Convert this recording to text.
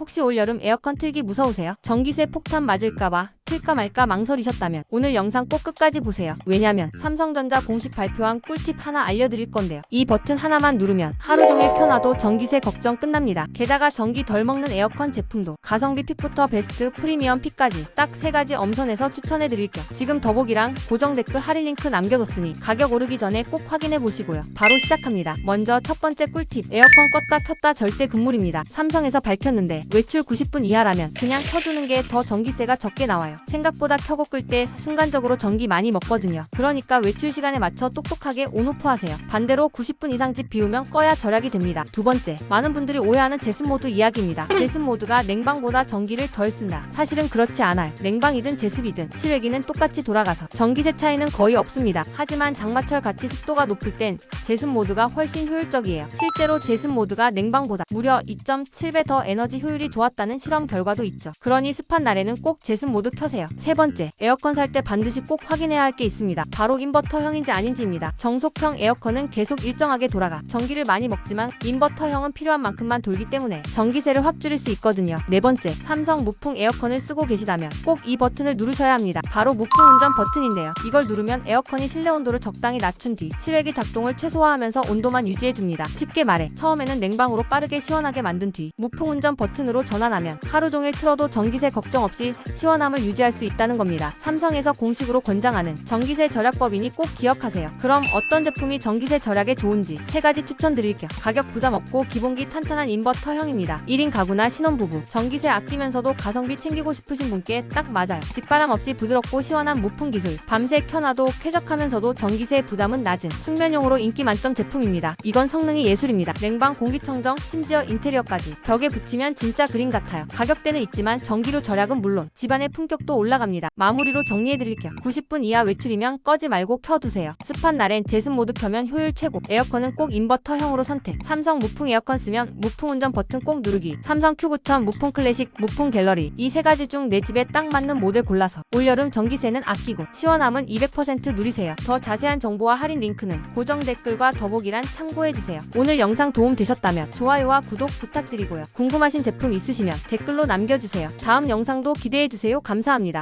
혹시 올여름 에어컨 틀기 무서우세요? 전기세 폭탄 맞을까봐 틀까 말까 망설이셨다면 오늘 영상 꼭 끝까지 보세요. 왜냐면 삼성전자 공식 발표한 꿀팁 하나 알려드릴 건데요. 이 버튼 하나만 누르면 하루 종일 켜놔도 전기세 걱정 끝납니다. 게다가 전기 덜 먹는 에어컨 제품도 가성비 픽부터 베스트 프리미엄 픽까지 딱 세 가지 엄선해서 추천해드릴게요. 지금 더보기랑 고정 댓글 할인 링크 남겨뒀으니 가격 오르기 전에 꼭 확인해 보시고요. 바로 시작합니다. 먼저 첫 번째 꿀팁 에어컨 껐다 켰다 절대 금물입니다. 삼성에서 밝혔는데 외출 90분 이하라면 그냥 켜두는 게 더 전기세가 적게 나와요. 생각보다 켜고 끌 때 순간적으로 전기 많이 먹거든요. 그러니까 외출 시간에 맞춰 똑똑하게 온오프 하세요. 반대로 90분 이상 집 비우면 꺼야 절약이 됩니다. 두 번째, 많은 분들이 오해하는 제습 모드 이야기입니다. 제습 모드가 냉방보다 전기를 덜 쓴다. 사실은 그렇지 않아요. 냉방이든 제습이든 실외기는 똑같이 돌아가서 전기 세 차이는 거의 없습니다. 하지만 장마철 같이 습도가 높을 땐 제습 모드가 훨씬 효율적이에요. 실제로 제습 모드가 냉방보다 무려 2.7배 더 에너지 효율이 좋았다는 실험 결과도 있죠. 그러니 습한 날에는 꼭 제습 모드 켜세요. 세 번째, 에어컨 살 때 반드시 꼭 확인해야 할 게 있습니다. 바로 인버터형인지 아닌지입니다. 정속형 에어컨은 계속 일정하게 돌아가 전기를 많이 먹지만 인버터형은 필요한 만큼만 돌기 때문에 전기세를 확 줄일 수 있거든요. 네 번째, 삼성 무풍 에어컨을 쓰고 계시다면 꼭 이 버튼을 누르셔야 합니다. 바로 무풍 운전 버튼인데요. 이걸 누르면 에어컨이 실내 온도를 적당히 낮춘 뒤 실외기 작동을 최소 화하면서 온도만 유지해줍니다. 쉽게 말해 처음에는 냉방으로 빠르게 시원하게 만든 뒤 무풍 운전 버튼으로 전환하면 하루 종일 틀어도 전기세 걱정 없이 시원함을 유지할 수 있다는 겁니다. 삼성에서 공식으로 권장하는 전기세 절약법이니 꼭 기억하세요. 그럼 어떤 제품이 전기세 절약에 좋은지 세 가지 추천드릴게요. 가격 부담 없고 기본기 탄탄한 인버터형입니다. 1인 가구나 신혼부부, 전기세 아끼면서도 가성비 챙기고 싶으신 분께 딱 맞아요. 직바람 없이 부드럽고 시원한 무풍 기술, 밤새 켜놔도 쾌적하면서도 전기세 부담은 낮은 숙면용으로 인기 만점 제품입니다. 이건 성능이 예술입니다. 냉방, 공기청정, 심지어 인테리어까지 벽에 붙이면 진짜 그림 같아요. 가격대는 있지만 전기료 절약은 물론 집안의 품격도 올라갑니다. 마무리로 정리해드릴게요. 90분 이하 외출이면 꺼지 말고 켜두세요. 습한 날엔 제습 모드 켜면 효율 최고. 에어컨은 꼭 인버터형으로 선택. 삼성 무풍 에어컨 쓰면 무풍 운전 버튼 꼭 누르기. 삼성 Q9000 무풍 클래식, 무풍 갤러리. 이 세 가지 중 내 집에 딱 맞는 모델 골라서 올여름 전기세는 아끼고 시원함은 200% 누리세요. 더 자세한 정보와 할인 링크는 고정 댓글과 더보기란 참고해주세요. 오늘 영상 도움 되셨다면 좋아요와 구독 부탁드리고요. 궁금하신 제품 있으시면 댓글로 남겨주세요. 다음 영상도 기대해주세요. 감사합니다.